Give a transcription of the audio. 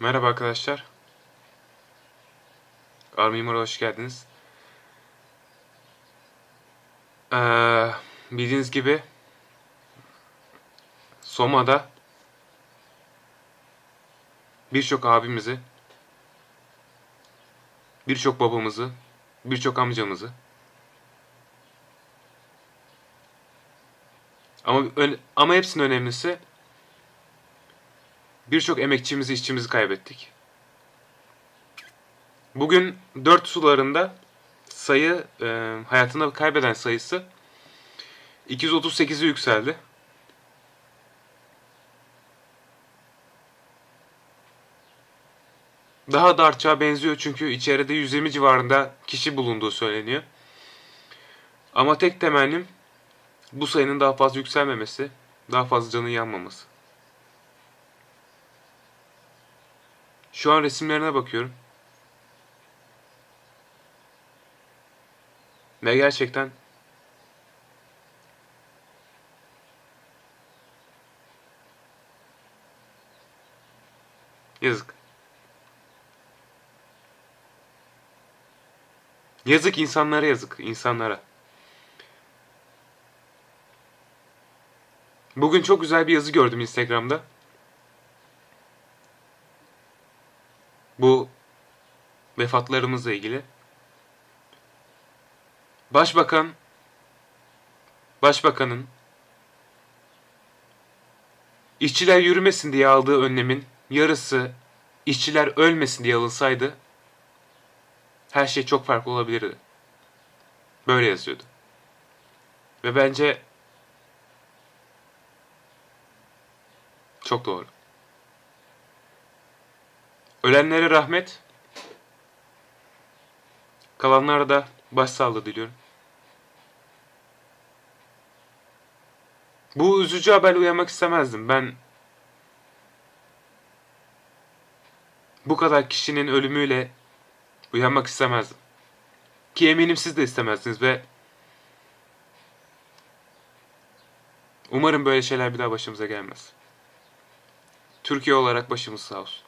Merhaba arkadaşlar. Armimar'a hoş geldiniz. Ee, bildiğiniz gibi Soma'da birçok abimizi, birçok babamızı, birçok amcamızı ama ama hepsinin önemlisi birçok emekçimizi, işçimizi kaybettik. Bugün 4 sularında sayı e, hayatını kaybeden sayısı 238'e yükseldi. Daha da artacağı benziyor çünkü içeride 120 civarında kişi bulunduğu söyleniyor. Ama tek temennim bu sayının daha fazla yükselmemesi, daha fazla canın yanmaması. Şu an resimlerine bakıyorum. Ve gerçekten yazık. Yazık insanlara yazık, insanlara. Bugün çok güzel bir yazı gördüm Instagram'da. Bu vefatlarımızla ilgili. Başbakan Başbakanın işçiler yürümesin diye aldığı önlemin yarısı işçiler ölmesin diye alınsaydı her şey çok farklı olabilirdi. Böyle yazıyordu. Ve bence çok doğru. Ölenlere rahmet, kalanlara da başsağlığı diliyorum. Bu üzücü haberle uyanmak istemezdim. Ben bu kadar kişinin ölümüyle uyanmak istemezdim. Ki eminim siz de istemezdiniz ve umarım böyle şeyler bir daha başımıza gelmez. Türkiye olarak başımız sağ olsun.